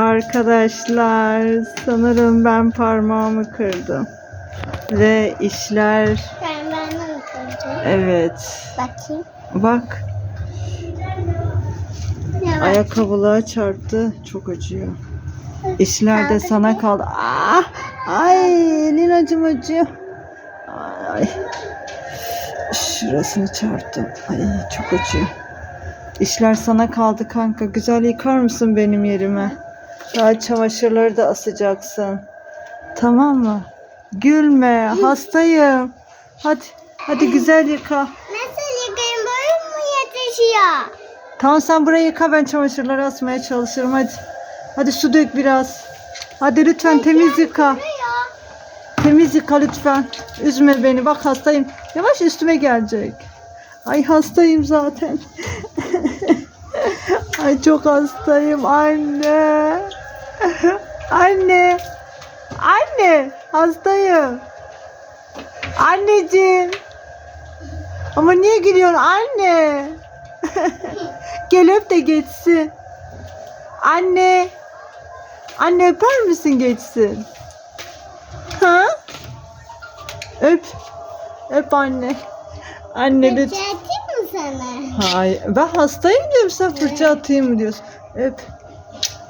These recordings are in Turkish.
Arkadaşlar sanırım ben parmağımı kırdım. Ve işler Ben ben de mi kırdım? evet. Bakayım. Bak ayakkabılığa çarptı. Çok acıyor. İşler de sana kaldı. Ah! Ay elin acım acıyor. Ay. Şurasını çarptım. Ay çok acıyor. İşler sana kaldı kanka. Güzel yıkar mısın benim yerime? Daha çamaşırları da asacaksın. Tamam mı? Gülme. Hastayım. Hadi. Hadi güzel yıka. Nasıl yıkayım? Boyum mu yetişiyor? Tamam sen burayı yıka ben çamaşırları asmaya çalışırım hadi. Hadi su dök biraz. Hadi lütfen temiz yıka. Temiz yıka lütfen. Üzme beni bak hastayım. Yavaş üstüme gelecek. Ay hastayım zaten. Ay çok hastayım anne. Anne. Anne hastayım. Anneciğim. Ama niye gülüyorsun anne? Gel öp de geçsin. Anne. Anne öper misin geçsin? Ha? Öp. Öp anne. Anne lütfen. Fırça atayım mı sana? Hayır. Ben hastayım diyorum sen fırça atayım mı diyorsun. Öp.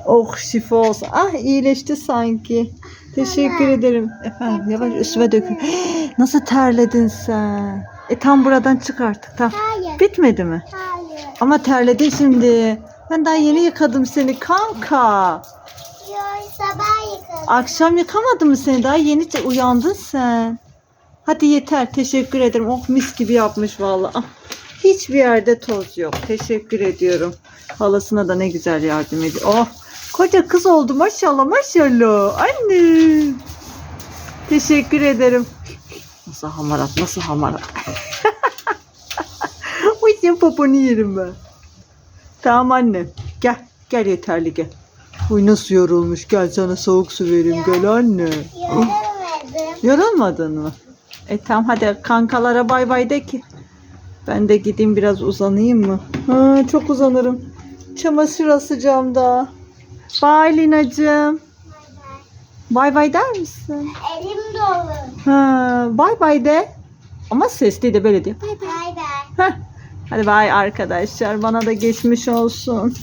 Oh şifa olsun. Ah iyileşti sanki. Teşekkür ederim. Efendim yavaş üstüme dökün. Nasıl terledin sen? E tam buradan çık artık. Tamam. Hayır. Bitmedi mi? Hayır. Ama terledin şimdi. Ben daha yeni yıkadım seni kanka. Yok sabah yıkadım. Akşam yıkamadım mı seni? Daha yeni uyandın sen. Hadi yeter. Teşekkür ederim. Oh mis gibi yapmış vallahi. Ah, Hiçbir yerde toz yok. Teşekkür ediyorum. Halasına da ne güzel yardım ediyor. Oh koca kız oldu maşallah maşallah. Anne. Teşekkür ederim. Nasıl hamarat nasıl hamarat. Uy senin papanı yerim ben. Tamam anne. Gel. Gel yeterli gel. Uy nasıl yorulmuş. Gel sana soğuk su vereyim. Gel anne. Yorulmadım. Yorulmadın mı? E tamam hadi kankalara bay bay de ki. Ben de gideyim biraz uzanayım mı? Ha, çok uzanırım. Çamaşır asacağım daha. Bay Lina'cığım. Bay bay der misin? Elim dolu. Ha, bay bay de. Ama sesli de böyle diyor. Bay bay. Heh. Hadi bay arkadaşlar. Bana da geçmiş olsun.